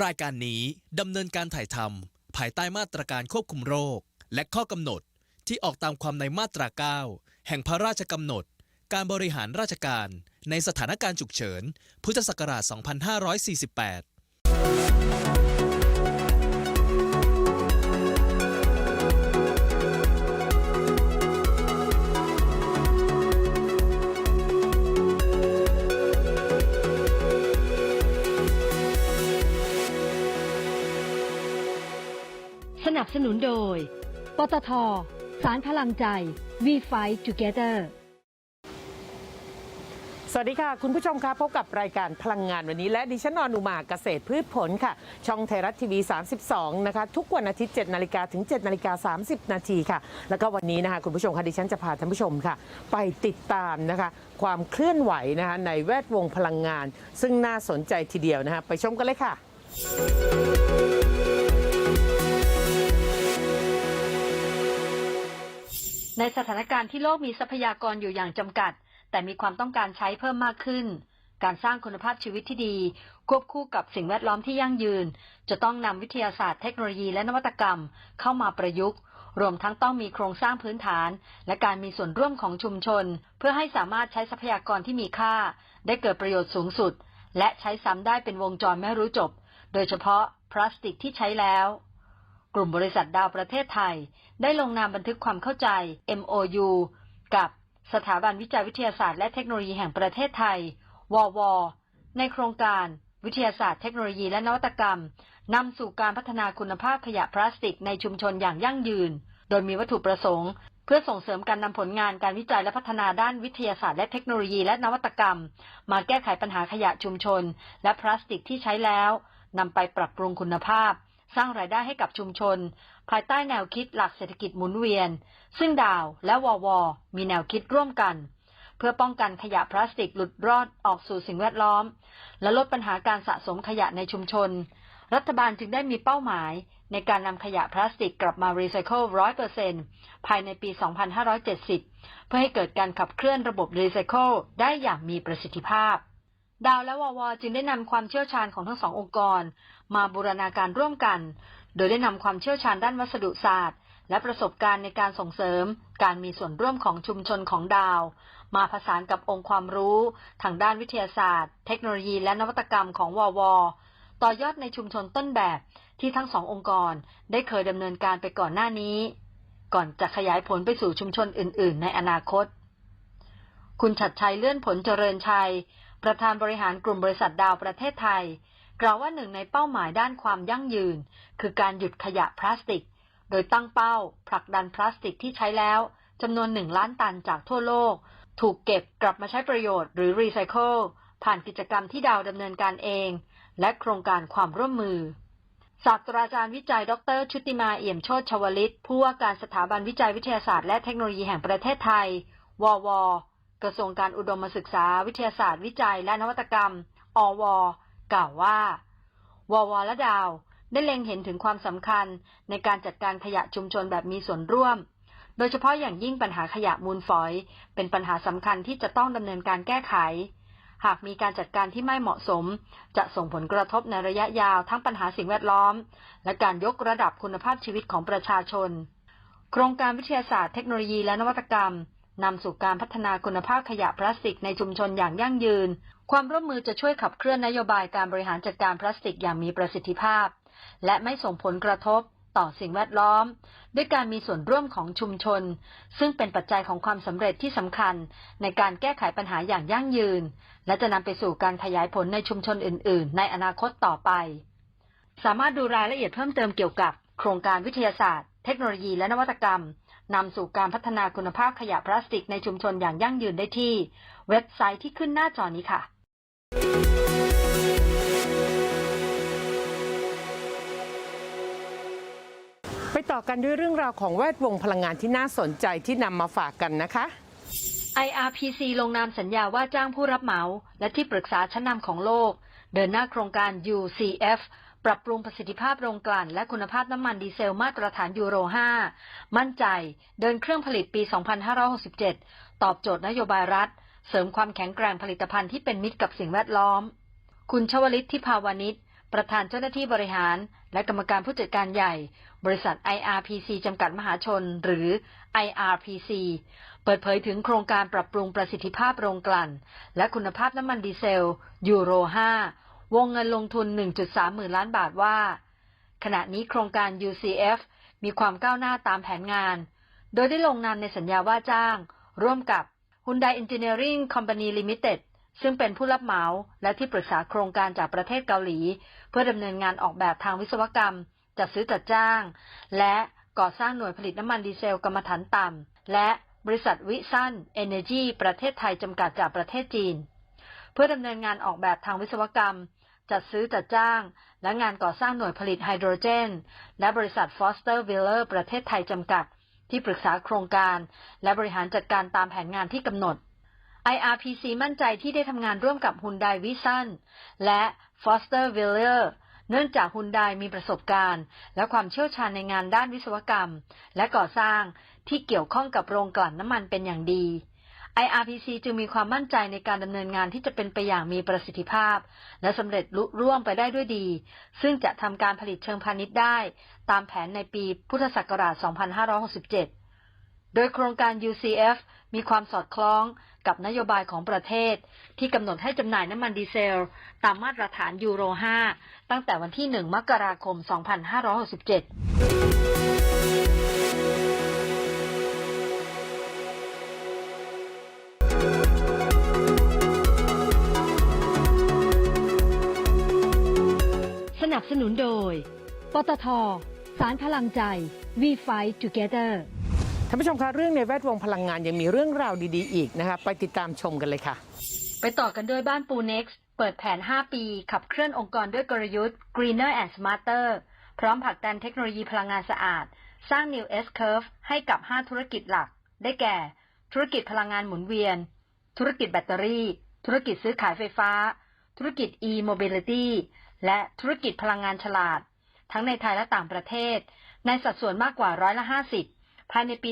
รายการนี้ดำเนินการถ่ายทำภายใต้มาตรการควบคุมโรค และข้อกำหนดที่ออกตามความในมาตรา 9 แห่งพระราชกำหนด การบริหารราชการในสถานการณ์ฉุกเฉิน พุทธศักราช 2548 นับสนุนโดย ปตท สารพลังใจ We Fight Together สวัสดีค่ะ คุณผู้ชมคะพบกับรายการพลังงานวันนี้ และดิฉันนอนุมาเกษตรพืชผลค่ะ ช่องไทยรัฐทีวี 32 นะคะ ทุกวันอาทิตย์ 7 นาฬิกาถึง 7 นาฬิกา 30 นาทีค่ะ แล้วก็วันนี้นะคะ คุณผู้ชมค่ะดิฉันจะพาท่านผู้ชมค่ะ ไปติดตามนะคะ ความเคลื่อนไหวนะคะในแวดวงพลังงาน ซึ่งน่าสนใจทีเดียวนะคะ ไปชมกันเลยค่ะ ในสถานการณ์ที่โลกมีทรัพยากรอยู่อย่างจำกัด แต่มีความต้องการใช้เพิ่มมากขึ้น การสร้างคุณภาพชีวิตที่ดี ควบคู่กับสิ่งแวดล้อมที่ยั่งยืน จะต้องนำวิทยาศาสตร์เทคโนโลยีและนวัตกรรม เข้ามาประยุกต์ รวมทั้งต้องมีโครงสร้างพื้นฐาน และการมีส่วนร่วมของชุมชน เพื่อให้สามารถใช้ทรัพยากรที่มีค่า ได้เกิดประโยชน์สูงสุด และใช้ซ้ำได้เป็นวงจรไม่รู้จบ โดยเฉพาะพลาสติกที่ใช้แล้ว กลุ่มบริษัทดาวประเทศไทย ได้ลงนามบันทึกความเข้าใจ MOU กับสถาบันวิจัยวิทยาศาสตร์และเทคโนโลยีแห่งประเทศไทย วว ในโครงการวิทยาศาสตร์เทคโนโลยีและนวัตกรรมนำสู่การพัฒนาคุณภาพขยะพลาสติกในชุมชนอย่างยั่งยืน โดยมีวัตถุประสงค์ เพื่อส่งเสริมการนำผลงานการวิจัยและพัฒนาด้านวิทยาศาสตร์และเทคโนโลยีและนวัตกรรม มาแก้ไขปัญหาขยะชุมชน และพลาสติกที่ใช้แล้วนำไปปรับปรุงคุณภาพ สร้างรายได้ให้กับชุมชน ภายใต้แนวคิดหลักเศรษฐกิจหมุนเวียน ซึ่งดาวและวอวอมีแนวคิดร่วมกัน เพื่อป้องกันขยะพลาสติกหลุดรอดออกสู่สิ่งแวดล้อม และลดปัญหาการสะสมขยะในชุมชน รัฐบาลจึงได้มีเป้าหมาย ในการนำขยะพลาสติกกลับมารีไซเคิลร้อยเปอร์เซ็นภายในปี 2570 เพื่อให้เกิดการขับเคลื่อนระบบรีไซเคิลได้อย่างมีประสิทธิภาพดาวและวอวอจึงได้นำความเชี่ยวชาญของทั้งสององค์กร มาบูรณาการร่วมกัน โดยได้นำความเชี่ยวชาญด้านวัสดุศาสตร์ และประสบการณ์ในการส่งเสริม การมีส่วนร่วมของชุมชนของดาว มาผสานกับองค์ความรู้ ทางด้านวิทยาศาสตร์ เทคโนโลยีและนวัตกรรมของวอวต่อยอดในชุมชนต้นแบบที่ทั้งสององค์กรได้เคยดำเนินการไปก่อนหน้านี้ ก่อนจะขยายผลไปสู่ชุมชนอื่น ๆ ในอนาคต คุณชัดชัยเลื่อนผลเจริญชัย ประธานบริหารกลุ่มบริษัทดาวประเทศไทย กล่าวว่าหนึ่งในเป้าหมายด้านความยั่งยืน คือการหยุดขยะพลาสติก โดยตั้งเป้า ผลักดันพลาสติกที่ใช้แล้วจำนวนหนึ่งล้านตันจากทั่วโลก ถูกเก็บกลับมาใช้ประโยชน์หรือรีไซเคิลผ่านกิจกรรมที่ดาวดำเนินการเอง และโครงการความร่วมมือศาสตราจารย์วิจัย ดร ชุติมาเอี่ยมโชติชวลิต ผู้ว่าการสถาบันวิจัยวิทยาศาสตร์และเทคโนโลยีแห่งประเทศไทย วว กระทรวงการอุดมศึกษา วิทยาศาสตร์ วิจัยและนวัตกรรม อว กล่าวว่า ววและดาว ได้เล็งเห็นถึงความสำคัญในการจัดการขยะชุมชนแบบมีส่วนร่วม โดยเฉพาะอย่างยิ่งปัญหาขยะมูลฝอย เป็นปัญหาสำคัญที่จะต้องดำเนินการแก้ไข หากมีการจัดการที่ไม่เหมาะสม จะส่งผลกระทบในระยะยาวทั้งปัญหาสิ่งแวดล้อม และการยกระดับคุณภาพชีวิตของประชาชน โครงการวิทยาศาสตร์เทคโนโลยีและนวัตกรรมนำสู่การพัฒนาคุณภาพขยะพลาสติกในชุมชนอย่างยั่งยืน ความร่วมมือจะช่วยขับเคลื่อนนโยบายการบริหารจัดการพลาสติกอย่างมีประสิทธิภาพ และไม่ส่งผลกระทบต่อสิ่งแวดล้อม ด้วยการมีส่วนร่วมของชุมชน ซึ่งเป็นปัจจัยของความสำเร็จที่สำคัญ ในการแก้ไขปัญหาอย่างยั่งยืน และจะนำไปสู่การขยายผลในชุมชนอื่น ๆ ในอนาคตต่อไป สามารถดูรายละเอียดเพิ่มเติมเกี่ยวกับ โครงการวิทยาศาสตร์ เทคโนโลยีและนวัตกรรมนำสู่การพัฒนาคุณภาพขยะพลาสติกในชุมชนอย่างยั่งยืนได้ที่ เว็บไซต์ที่ขึ้นหน้าจอนี้ค่ะ ไปต่อกันด้วยเรื่องราวของแวดวงพลังงานที่น่าสนใจที่นำมาฝากกันนะคะ IRPC ลงนามสัญญาว่าจ้างผู้รับเหมา และที่ปรึกษาชั้นนำของโลก เดินหน้าโครงการ UCF ปรับปรุงประสิทธิภาพโรงกลั่นและคุณภาพน้ำมันดีเซลมาตรฐานยูโร 5 มั่นใจเดินเครื่องผลิตปี 2567 ตอบโจทย์นโยบายรัฐ เสริมความแข็งแกร่งผลิตภัณฑ์ที่เป็นมิตรกับสิ่งแวดล้อม คุณชวลิตทิพาวานิชประธานเจ้าหน้าที่บริหาร และกรรมการผู้จัดการใหญ่ บริษัท IRPC จำกัดมหาชน หรือ IRPC เปิดเผยถึงโครงการปรับปรุงประสิทธิภาพโรงกลั่น และคุณภาพน้ำมันดีเซล ยูโร 5 วงเงินลงทุน 1.3 หมื่นล้านบาทว่า ขณะนี้โครงการ UCF มีความก้าวหน้าตามแผนงาน โดยได้ลงนามในสัญญาว่าจ้าง ร่วมกับ Hyundai Engineering Company Limited ซึ่งเป็นผู้รับเหมาและที่ปรึกษาโครงการจากประเทศเกาหลี เพื่อดำเนินงานออกแบบทางวิศวกรรม จัดซื้อจัดจ้าง และก่อสร้างหน่วยผลิตน้ำมันดีเซลกรรมฐานต่ำ และบริษัทวิสันเอเนจีประเทศไทยจำกัดจากประเทศจีน เพื่อดำเนินงานออกแบบทางวิศวกรรม จัดซื้อจัดจ้าง และงานก่อสร้างหน่วยผลิตไฮโดรเจน และบริษัทฟอสเตอร์วิลเลอร์ประเทศไทยจำกัด ที่ปรึกษาโครงการ และบริหารจัดการตามแผนงานที่กำหนด IRPC มั่นใจที่ได้ทำงานร่วมกับ Hyundai Vision และ Foster w i l l e r เนื่องจากฮุนไดมีประสบการณ์ และความเชี่ยวชาญในงานด้านวิศวกรรม และก่อสร้างที่เกี่ยวข้องกับโรงกลั่นน้ำมันเป็นอย่างดี IRPC จึงมีความมั่นใจในการดำเนินงานที่จะเป็นไปอย่างมีประสิทธิภาพ และสำเร็จลุร่วงไปได้ด้วยดี ซึ่งจะทำการผลิตเชิงพาณิชย์ได้ ตามแผนในปีพุทธศักราช 2567 โดยโครงการ UCF มีความสอดคล้องกับนโยบายของประเทศ ที่กำหนดให้จำหน่ายน้ำมันดีเซล ตามมาตรฐานยูโร 5 ตั้งแต่วันที่ 1 มกราคม 2567 สนับสนุนโดย ปตท สารพลังใจ We Fight Together ท่านผู้ชมคะเรื่องในแวดวงพลังงานยังมีเรื่องราวดีๆ อีกนะคะไปติดตามชมกันเลยค่ะ ไปต่อกันด้วยบ้านปู Next เปิดแผน 5 ปี ขับเคลื่อนองค์กรด้วยกลยุทธ์ Greener and Smarter พร้อมผลักดันเทคโนโลยีพลังงานสะอาด สร้าง New S Curve ให้กับ 5 ธุรกิจหลัก ได้แก่ ธุรกิจพลังงานหมุนเวียน ธุรกิจแบตเตอรี่ ธุรกิจซื้อขายไฟฟ้า ธุรกิจ e-mobility และธุรกิจพลังงานฉลาด ทั้งในไทยและต่างประเทศ ในสัดส่วนมากกว่าร้อยละ 50 ภายในปี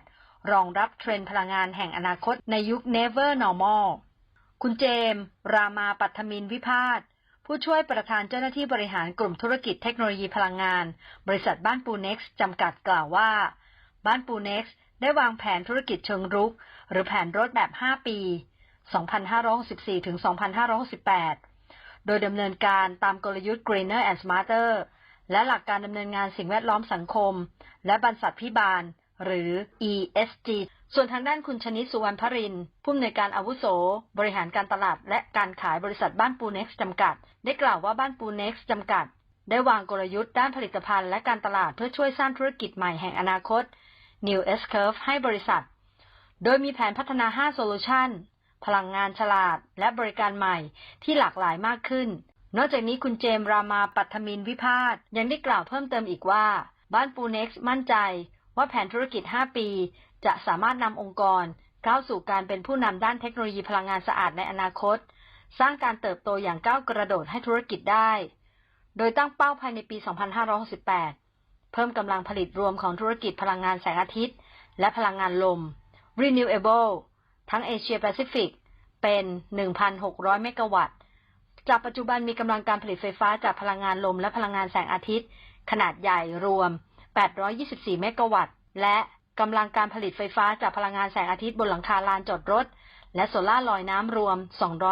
2568 รองรับเทรนด์พลังงานแห่งอนาคตในยุค Never Normal คุณเจมส์รามาปัทมินวิพาทผู้ช่วยประธานเจ้าหน้าที่บริหารกลุ่มธุรกิจเทคโนโลยีพลังงาน บริษัทบ้านปูเน็กซ์จำกัดกล่าวว่า บ้านปูเน็กซ์ได้วางแผนธุรกิจเชิงรุก หรือแผนรถแบบ 5 ปี 2564ถึง2568 โดยดำเนินการตามกลยุทธ์ Greener and Smarter และหลักการดำเนินงานสิ่งแวดล้อมสังคม และบรรษัทพิบาล หรือ ESG ส่วนทางด้านคุณชนิดสุวรรณพรินผู้อำนวยการอาวุโส บริหารการตลาด และการขายบริษัทบ้านปูเน็กซ์จำกัด ได้กล่าวว่าบ้านปูเน็กซ์จำกัด ได้วางกลยุทธ์ด้านผลิตภัณฑ์และการตลาดเพื่อช่วยสร้างธุรกิจใหม่แห่งอนาคต New S Curve ให้บริษัท โดยมีแผนพัฒนา 5 โซลูชัน พลังงานฉลาด และบริการใหม่ที่หลากหลายมากขึ้น นอกจากนี้คุณเจมส์รามาปัทมินวิพาทยังได้กล่าวเพิ่มเติมอีกว่า บ้านปูเน็กซ์มั่นใจ ว่าแผนธุรกิจ 5 ปี จะสามารถนำองค์กร ก้าวสู่การเป็นผู้นำด้านเทคโนโลยีพลังงานสะอาดในอนาคต สร้างการเติบโตอย่างก้าวกระโดดให้ธุรกิจได้ โดยตั้งเป้าภายในปี 2568 เพิ่มกำลังผลิตรวมของธุรกิจพลังงานแสงอาทิตย์ และพลังงานลม Renewable ทั้งเอเชียแปซิฟิกเป็น 1,600 เมกะวัตต์ จากปัจจุบันมีกำลังการผลิตไฟฟ้าจากพลังงานลมและพลังงานแสงอาทิตย์ ขนาดใหญ่รวม 824 เมกะวัตต์ และกำลังการผลิตไฟฟ้าจากพลังงานแสงอาทิตย์บนหลังคาลานจอดรถ และโซล่าร์ลอยน้ำรวม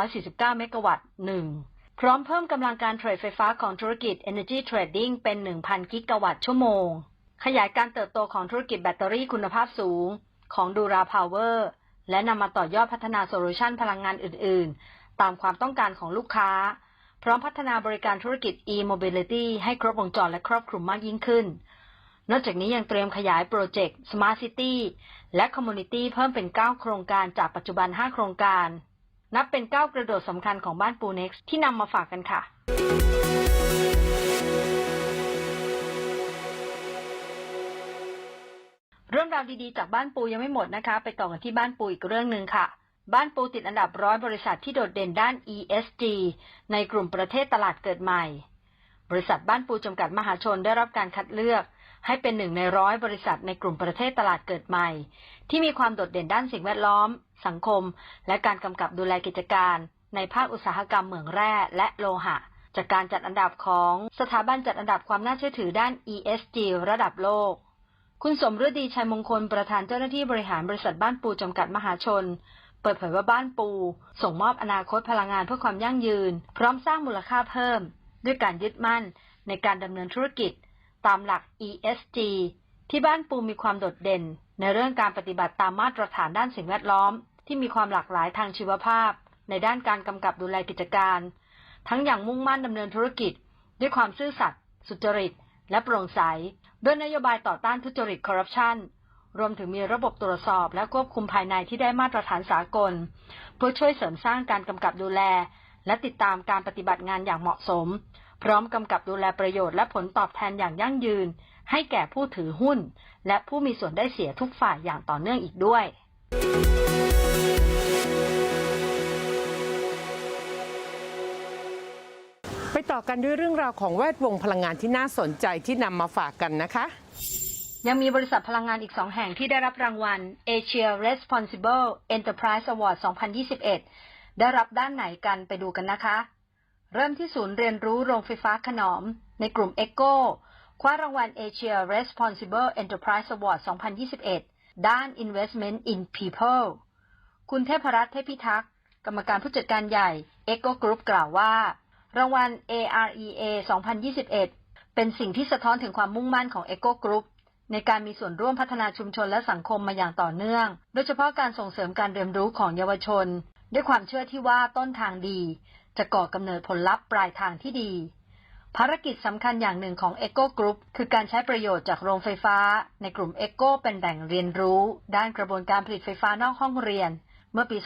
249 เมกะวัตต์1พร้อมเพิ่มกำลังการเทรดไฟฟ้าของธุรกิจ Energy Trading เป็น 1,000 กิกะวัตต์ชั่วโมง ขยายการเติบโตของธุรกิจแบตเตอรี่คุณภาพสูงของ Dura Power และนำมาต่อยอดพัฒนาโซลูชันพลังงานอื่น ๆ ตามความต้องการของลูกค้า พร้อมพัฒนาบริการธุรกิจ e-mobility ให้ครบวงจรและครอบคลุมมากยิ่งขึ้น นอกจากนี้ยังเตรียมขยายโปรเจกต์ Smart City และ Community เพิ่มเป็น 9 โครงการจากปัจจุบัน 5 โครงการ นับเป็น 9 กระโดดสำคัญของบ้านปู Next ที่นำมาฝากกันค่ะ เรื่องราวดีๆ จากบ้านปูยังไม่หมดนะคะ ไปต่อกันที่บ้านปูอีกเรื่องหนึ่งค่ะ บ้านปูติดอันดับร้อยบริษัทที่โดดเด่นด้าน ESG ในกลุ่มประเทศตลาดเกิดใหม่ บริษัทบ้านปูจำกัดมหาชนได้รับการคัดเลือก ให้เป็นหนึ่งในร้อยบริษัทในกลุ่มประเทศตลาดเกิดใหม่ ที่มีความโดดเด่นด้านสิ่งแวดล้อม สังคม และการกำกับดูแลกิจการ ในภาคอุตสาหกรรมเหมืองแร่และโลหะ จากการจัดอันดับของสถาบันจัดอันดับความน่าเชื่อถือด้าน ESG ระดับโลก คุณสมฤดีชัยมงคลประธานเจ้าหน้าที่บริหารบริษัทบ้านปูจำกัดมหาชน เปิดเผยว่าบ้านปู ส่งมอบอนาคตพลังงานเพื่อความยั่งยืน พร้อมสร้างมูลค่าเพิ่ม ด้วยการยึดมั่นในการดำเนินธุรกิจ ตามหลัก ESG ที่บ้านปูมีความโดดเด่น ในเรื่องการปฏิบัติตามมาตรฐานด้านสิ่งแวดล้อม ที่มีความหลากหลายทางชีวภาพ ในด้านการกำกับดูแลกิจการ ทั้งอย่างมุ่งมั่นดำเนินธุรกิจ ด้วยความซื่อสัตย์สุจริต และโปร่งใส ด้วยนโยบายต่อต้านทุจริตคอร์รัปชันรวมถึงมีระบบตรวจสอบและควบคุมภายในที่ได้มาตรฐานสากล เพื่อช่วยเสริมสร้างการกำกับดูแล และติดตามการปฏิบัติงานอย่างเหมาะสม พร้อมกำกับดูแลประโยชน์และผลตอบแทนอย่างยั่งยืน ให้แก่ผู้ถือหุ้น และผู้มีส่วนได้เสียทุกฝ่ายอย่างต่อเนื่องอีกด้วย อกันด้วยเรื่องราวของแวดวงพลังงานที่น่าสนใจที่นำมาฝากกันนะคะ ยังมีบริษัทพลังงานอีกสองแห่งที่ได้รับรางวัล Asia Responsible Enterprise Award 2021 ได้รับด้านไหนกันไปดูกันนะคะ เริ่มที่ศูนย์เรียนรู้โรงไฟฟ้าขนอม ในกลุ่ม ECO คว้ารางวัล Asia Responsible Enterprise Award 2021 ด้าน Investment in People คุณเทพรัตน์เทพิทักษ์ กรรมการผู้จัดการใหญ่ ECO Group กล่าวว่า รางวัล AREA 2021 เป็นสิ่งที่สะท้อนถึงความมุ่งมั่นของ ECO Group ในการมีส่วนร่วมพัฒนาชุมชนและสังคมมาอย่างต่อเนื่อง โดยเฉพาะการส่งเสริมการเรียนรู้ของเยาวชน ด้วยความเชื่อที่ว่าต้นทางดี จะก่อกำเนิดผลลัพธ์ปลายทางที่ดี ภารกิจสำคัญอย่างหนึ่งของ Eco Group คือการใช้ประโยชน์จากโรงไฟฟ้า ในกลุ่ม Eco เป็นแหล่งเรียนรู้ ด้านกระบวนการผลิตไฟฟ้านอกห้องเรียน เมื่อปี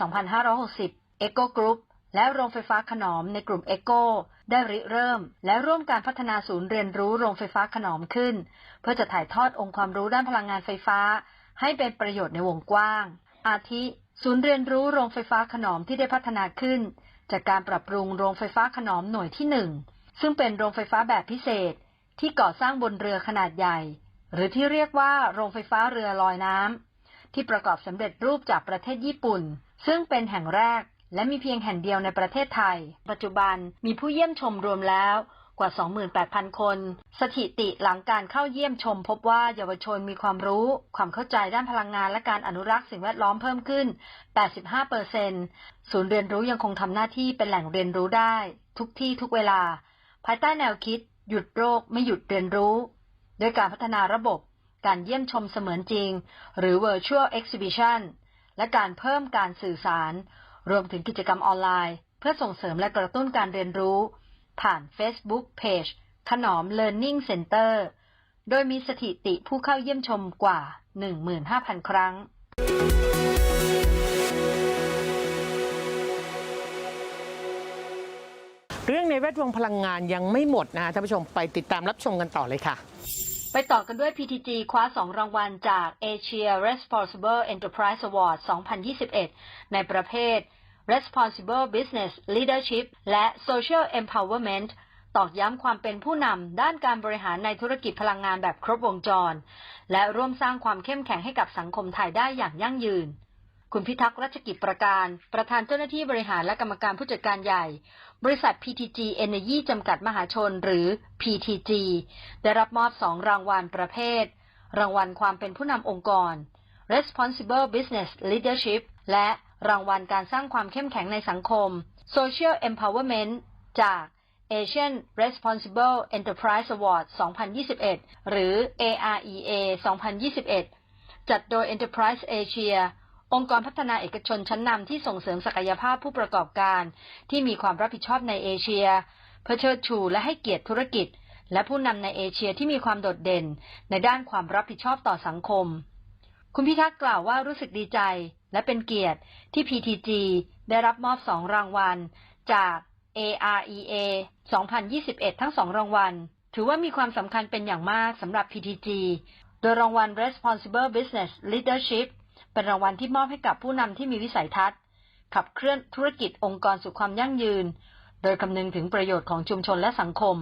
2560 Eco Group และโรงไฟฟ้าขนอมในกลุ่ม Eco ได้ริเริ่ม และร่วมการพัฒนาศูนย์เรียนรู้โรงไฟฟ้าขนอมขึ้น เพื่อจะถ่ายทอดองค์ความรู้ด้านพลังงานไฟฟ้า ให้เป็นประโยชน์ในวงกว้าง อาทิ ศูนย์เรียนรู้โรงไฟฟ้าขนอมที่ได้พัฒนาขึ้น จากการปรับปรุงโรงไฟฟ้าขนอมหน่วยที่หนึ่งซึ่งเป็นโรงไฟฟ้าแบบพิเศษ ที่ก่อสร้างบนเรือขนาดใหญ่ หรือที่เรียกว่าโรงไฟฟ้าเรือลอยน้ำที่ประกอบสำเร็จรูปจากประเทศญี่ปุ่น ซึ่งเป็นแห่งแรก และมีเพียงแห่งเดียวในประเทศไทย ปัจจุบันมีผู้เยี่ยมชมรวมแล้วกว่า 28,000 คน สถิติหลังการเข้าเยี่ยมชมพบว่าเยาวชนมีความรู้ ความเข้าใจด้านพลังงานและการอนุรักษ์สิ่งแวดล้อมเพิ่มขึ้น 85เปอร์เซ็นศูนย์เรียนรู้ยังคงทำหน้าที่เป็นแหล่งเรียนรู้ได้ ทุกที่ทุกเวลา ภายใต้แนวคิด หยุดโรคไม่หยุดเรียนรู้ด้วยการพัฒนาระบบ การเยี่ยมชมเสมือนจริง หรือ virtual exhibition และการเพิ่มการสื่อสาร รวมถึงกิจกรรมออนไลน์ เพื่อส่งเสริมและกระตุ้นการเรียนรู้ ผ่าน Facebook Page ขนอม Learning Center โดยมีสถิติผู้เข้าเยี่ยมชมกว่า 15,000 ครั้ง เรื่องในแวดวงพลังงานยังไม่หมดนะคะท่านผู้ชมไปติดตามรับชมกันต่อเลยค่ะ ไปต่อกันด้วย PTG คว้า 2 รางวัลจาก Asia Responsible Enterprise Award 2021 ในประเภท Responsible Business Leadership และ Social Empowerment ตอกย้ำความเป็นผู้นำด้านการบริหารในธุรกิจพลังงานแบบครบวงจร และร่วมสร้างความเข้มแข็งให้กับสังคมไทยได้อย่างยั่งยืน คุณพิทักษ์รัชกิจประการ ประธานเจ้าหน้าที่บริหารและกรรมการผู้จัดการใหญ่ บริษัท PTG Energy จำกัดมหาชนหรือ PTG ได้รับมอบ2รางวัลประเภท รางวัลความเป็นผู้นำองค์กร Responsible Business Leadership และรางวัลการสร้างความเข้มแข็งในสังคม Social Empowerment จาก Asian Responsible Enterprise Award 2021 หรือ AREA 2021 จัดโดย Enterprise Asia องค์กรพัฒนาเอกชนชั้นนำที่ส่งเสริมศักยภาพผู้ประกอบการ ที่มีความรับผิดชอบในเอเชีย เพื่อเชิดชูและให้เกียรติธุรกิจ และผู้นำในเอเชียที่มีความโดดเด่น ในด้านความรับผิดชอบต่อสังคม คุณพิทักษ์กล่าวว่ารู้สึกดีใจ และเป็นเกียรติที่ PTG ได้รับมอบสองรางวัล จาก AREA 2021 ทั้งสองรางวัล ถือว่ามีความสำคัญเป็นอย่างมากสำหรับ PTG โดยรางวัล Responsible Business Leadership เป็นรางวัลที่มอบให้กับผู้นำที่มีวิสัยทัศน์ ขับเคลื่อนธุรกิจองค์กรสู่ความยั่งยืน โดยคำนึงถึงประโยชน์ของชุมชนและสังคม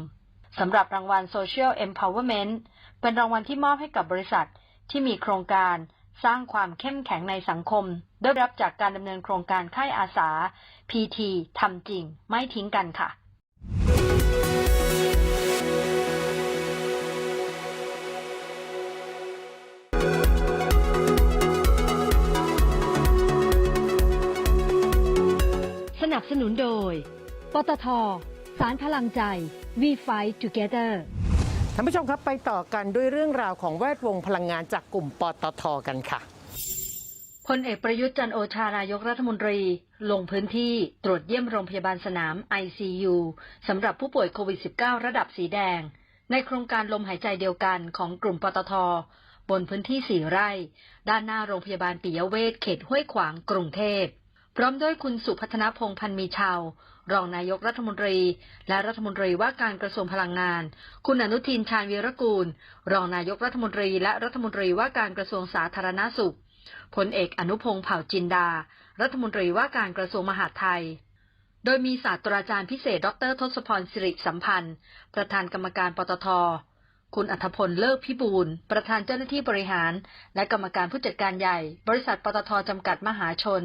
สำหรับรางวัล Social Empowerment เป็นรางวัลที่มอบให้กับบริษัทที่มีโครงการสร้างความเข้มแข็งในสังคม ได้รับจากการดำเนินโครงการค่ายอาสา PT ทำจริง ไม่ทิ้งกันค่ะ นับสนุนโดย ปตท สารพลังใจ We Fight Together ท่านผู้ชมครับไปต่อกันด้วยเรื่องราวของแวดวงพลังงานจากกลุ่มปตทกันค่ะพลเอกประยุทธ์จันทร์โอชานายกรัฐมนตรี ลงพื้นที่ตรวจเยี่ยมโรงพยาบาลสนาม ICU สำหรับผู้ป่วยโควิด -19 ระดับสีแดง ในโครงการลมหายใจเดียวกันของกลุ่มปตท บนพื้นที่4ไร่ ด้านหน้าโรงพยาบาลปิยเวชเขตห้วยขวางกรุงเทพ พร้อมด้วยคุณสุพัฒนพงพันธ์มีชาว รองนายกรัฐมนตรี และรัฐมนตรีว่าการกระทรวงพลังงาน คุณอนุทินชาญวีรกูล รองนายกรัฐมนตรี และรัฐมนตรีว่าการกระทรวงสาธารณสุขพลเอกอนุพงษ์เผ่าจินดา รัฐมนตรีว่าการกระทรวงมหาดไทย โดยมีศาสตราจารย์พิเศษ ดรทศพรสิริสัมพันธ์ ประธานกรรมการปตท คุณอัธพลเลิกพิบูลประธานเจ้าหน้าที่บริหาร และกรรมการผู้จัดการใหญ่ บริษัทปตทจำกัดมหาชน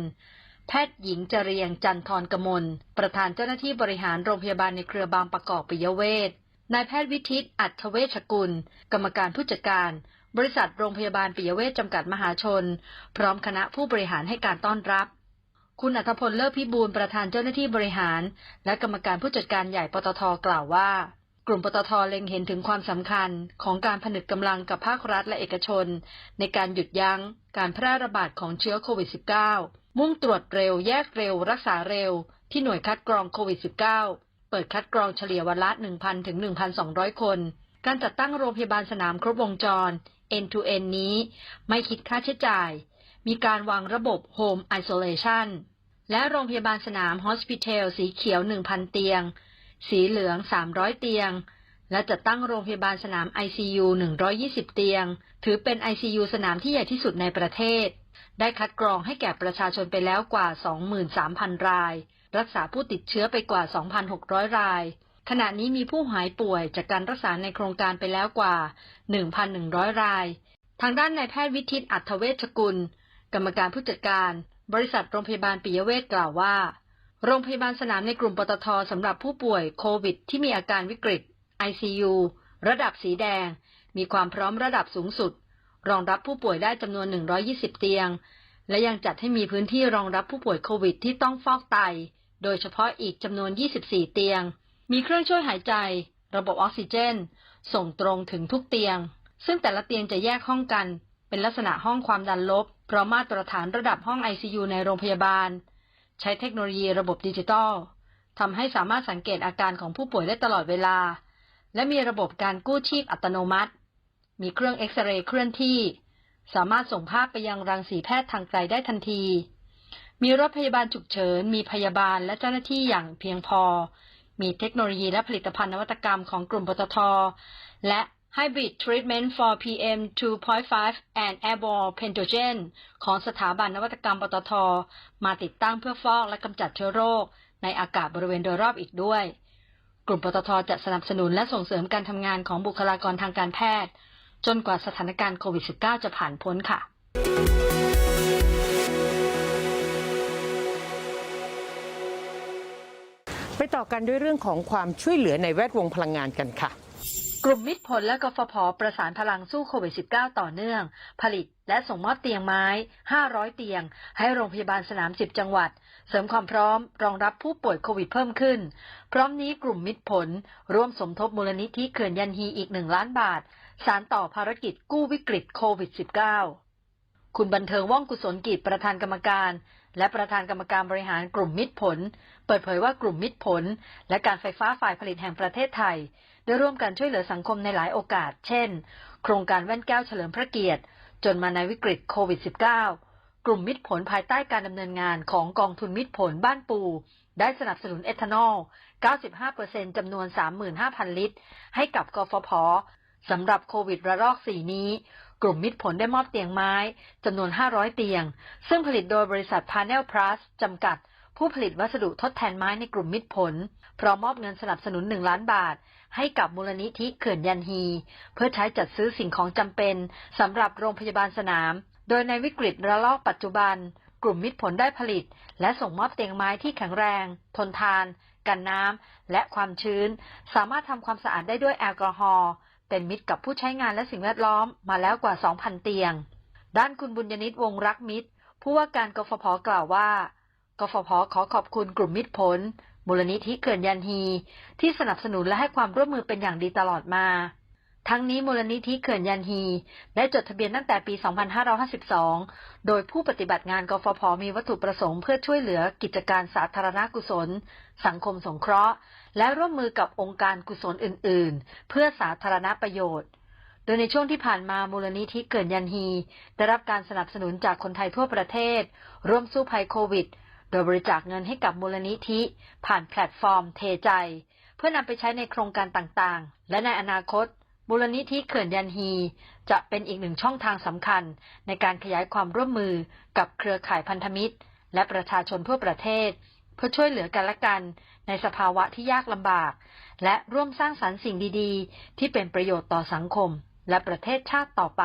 แพทย์หญิงจเรียงจันทรกมล ประธานเจ้าหน้าที่บริหารโรงพยาบาลในเครือบางประกอบปิยเวชนายแพทย์วิทิตอัจเวชกุล กรรมการผู้จัดการ บริษัทโรงพยาบาลปิยเวชจำกัดมหาชน พร้อมคณะผู้บริหารให้การต้อนรับ คุณอัธพลเลิศพิบูลประธานเจ้าหน้าที่บริหาร และกรรมการผู้จัดการใหญ่ปตทกล่าวว่า กลุ่มปตทเล็งเห็นถึงความสำคัญของการผนึกกำลังกับภาครัฐและเอกชน ในการหยุดยั้งการแพร่ระบาดของเชื้อโควิด -19 มุ่งตรวจเร็วแยกเร็ว รักษาเร็ว ที่หน่วยคัดกรองโควิด -19 เปิดคัดกรองเฉลี่ยวันละ 1,000 ถึง 1,200 คน การจัดตั้งโรงพยาบาลสนามครบวงจร end to end นี้ ไม่คิดค่าใช้จ่าย มีการวางระบบ Home Isolation และโรงพยาบาลสนาม Hospital สีเขียว 1,000 เตียง สีเหลือง 300 เตียง และจัดตั้งโรงพยาบาลสนาม ICU 120 เตียง ถือเป็น ICU สนามที่ใหญ่ที่สุดในประเทศ ได้คัดกรองให้แก่ประชาชนไปแล้วกว่า 23,000 ราย รักษาผู้ติดเชื้อไปกว่า 2,600 ราย ขณะนี้มีผู้หายป่วยจากการรักษาในโครงการไปแล้วกว่า 1,100 ราย ทางด้านนายแพทย์วิทิตอัธเวชกุล กรรมการผู้จัดการ บริษัทโรงพยาบาลปิยเวชกล่าวว่า โรงพยาบาลสนามในกลุ่มปตทสำหรับผู้ป่วยโควิด ที่มีอาการวิกฤต ICU ระดับสีแดง มีความพร้อมระดับสูงสุด รองรับผู้ป่วยได้จำนวน 120 เตียง และยังจัดให้มีพื้นที่รองรับผู้ป่วยโควิดที่ต้องฟอกไต โดยเฉพาะอีกจำนวน 24 เตียง มีเครื่องช่วยหายใจ ระบบออกซิเจน ส่งตรงถึงทุกเตียง ซึ่งแต่ละเตียงจะแยกห้องกัน เป็นลักษณะห้องความดันลบ เพราะมาตรฐานระดับห้อง ICU ในโรงพยาบาล ใช้เทคโนโลยีระบบดิจิตอลทำให้สามารถสังเกตอาการของผู้ป่วยได้ตลอดเวลา และมีระบบการกู้ชีพอัตโนมัติ มีเครื่องเอ็กซเรย์เคลื่อนที่ สามารถส่งภาพไปยังรังสีแพทย์ทางไกลได้ทันที มีรถพยาบาลฉุกเฉิน มีพยาบาลและเจ้าหน้าที่อย่างเพียงพอ มีเทคโนโลยีและผลิตภัณฑ์นวัตกรรมของกลุ่มปตท และ Hybrid Treatment for PM 2.5 and Airborne Pathogen ของสถาบันนวัตกรรมปตท มาติดตั้งเพื่อฟอกและกำจัดเชื้อโรค ในอากาศบริเวณโดยรอบอีกด้วย กลุ่มปตทจะสนับสนุนและส่งเสริมการทำงานของบุคลากรทางการแพทย์ จนกว่าสถานการณ์โควิด -19 จะผ่านพ้นค่ะไปต่อกันด้วยเรื่องของความช่วยเหลือในแวดวงพลังงานกันค่ะ กลุ่มมิตรผลและกฟผประสานพลังสู้โควิด -19 ต่อเนื่อง ผลิตและส่งมอบเตียงไม้ 500 เตียง ให้โรงพยาบาลสนาม 10 จังหวัด เสริมความพร้อมรองรับผู้ป่วยโควิดเพิ่มขึ้น พร้อมนี้กลุ่มมิตรผล ร่วมสมทบมูลนิธิเขื่อนยันฮีอีก1ล้านบาท สารต่อภารกิจกู้วิกฤตโควิด -19 คุณบันเทิงว่องกุศลกิจประธานกรรมการและประธานกรรมการบริหารกลุ่มมิตรผล เปิดเผยว่ากลุ่มมิตรผล และการไฟฟ้าฝ่ายผลิตแห่งประเทศไทย ได้ร่วมกันช่วยเหลือสังคมในหลายโอกาส เช่น โครงการแว่นแก้วเฉลิมพระเกียรติ จนมาในวิกฤตโควิด -19 กลุ่มมิตรผลภายใต้การดำเนินงานของกองทุนมิตรผลบ้านปู ได้สนับสนุนเอทานอล 95%จำนวน 35,000 ลิตร ให้กับกฟผสำหรับโควิดระลอก 4 นี้ กลุ่มมิตรผลได้มอบเตียงไม้จำนวน 500 เตียง ซึ่งผลิตโดยบริษัท Panel Plus จำกัด ผู้ผลิตวัสดุทดแทนไม้ในกลุ่มมิตรผล พร้อมมอบเงินสนับสนุน 1 ล้านบาท ให้กับมูลนิธิเขื่อนยันฮี เพื่อใช้จัดซื้อสิ่งของจำเป็นสำหรับโรงพยาบาลสนาม โดยในวิกฤตระลอกปัจจุบัน กลุ่มมิตรผลได้ผลิต และส่งมอบเตียงไม้ที่แข็งแรง ทนทาน กันน้ำ และความชื้น สามารถทำความสะอาดได้ด้วยแอลกอฮอล์ เป็นมิตรกับผู้ใช้งานและสิ่งแวดล้อมมาแล้วกว่า 2,000 เตียง ด้านคุณบุญยนิตวงรักมิตร ผู้ว่าการกฟผกล่าวว่ากฟผขอขอบคุณกลุ่มมิตรผลมูลนิธิเกินยันฮี ที่สนับสนุนและให้ความร่วมมือเป็นอย่างดีตลอดมา ทั้งนี้มูลนิธิเขื่อนยันฮี ได้จดทะเบียนตั้งแต่ปี 2552 โดยผู้ปฏิบัติงานกฟผ มีวัตถุประสงค์เพื่อช่วยเหลือกิจการสาธารณกุศล สังคมสงเคราะห์ และร่วมมือกับองค์การกุศลอื่น ๆ เพื่อสาธารณประโยชน์ โดยในช่วงที่ผ่านมามูลนิธิเกินยันฮี ได้รับการสนับสนุนจากคนไทยทั่วประเทศ ร่วมสู้ภัยโควิด โดยบริจาคเงินให้กับมูลนิธิ ผ่านแพลตฟอร์มเทใจ เพื่อนำไปใช้ในโครงการต่าง ๆ และในอนาคต มูลนิธิเขื่อนยันฮี จะเป็นอีกหนึ่งช่องทางสำคัญ ในการขยายความร่วมมือกับเครือข่ายพันธมิตร และประชาชนทั่วประเทศ เพื่อช่วยเหลือกันและกัน ในสภาวะที่ยากลำบาก และร่วมสร้างสรรค์สิ่งดี ๆ ที่เป็นประโยชน์ต่อสังคม และประเทศชาติต่อไป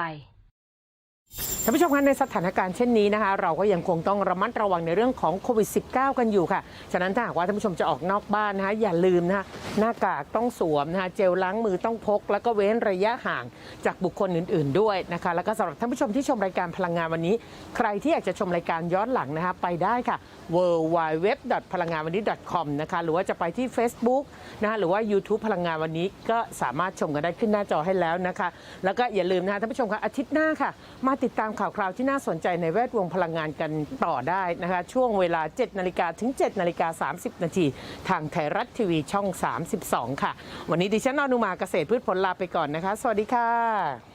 ท่านผู้ชมคะในสถานการณ์เช่นนี้นะคะ เราก็ยังคงต้องระมัดระวังในเรื่องของโควิด -19 กันอยู่ค่ะ ฉะนั้นถ้าหากว่าท่านผู้ชมจะออกนอกบ้านนะคะอย่าลืมนะคะหน้ากากต้องสวมนะคะเจลล้างมือต้องพก แล้วก็เว้นระยะห่างจากบุคคลอื่น ๆ ด้วยนะคะ แล้วก็สำหรับท่านผู้ชมที่ชมรายการพลังงานวันนี้ ใครที่อยากจะชมรายการย้อนหลังนะคะไปได้ค่ะ w w w พลังงานวันนี้ .com นะคะหรือว่าจะไปที่ Facebook นะคะหรือว่า YouTube พลังงานวันนี้ก็สามารถชมกันได้ขึ้นหน้าจอให้แล้วนะคะ แล้วก็อย่าลืมนะคะท่านผู้ชมคะอาทิตย์หน้าค่ะ มาติดตามามข่าวคราวที่น่าสนใจในแวดวงพลังงานกันต่อได้นะคะ ช่วงเวลา 7 นาฬิกาถึง 7 นาฬิกา 30 นาที ทางไทยรัฐทีวีช่อง 32 ค่ะ วันนี้ดิฉันอนุมาเกษตรพืชผลลาไปก่อนนะคะ สวัสดีค่ะ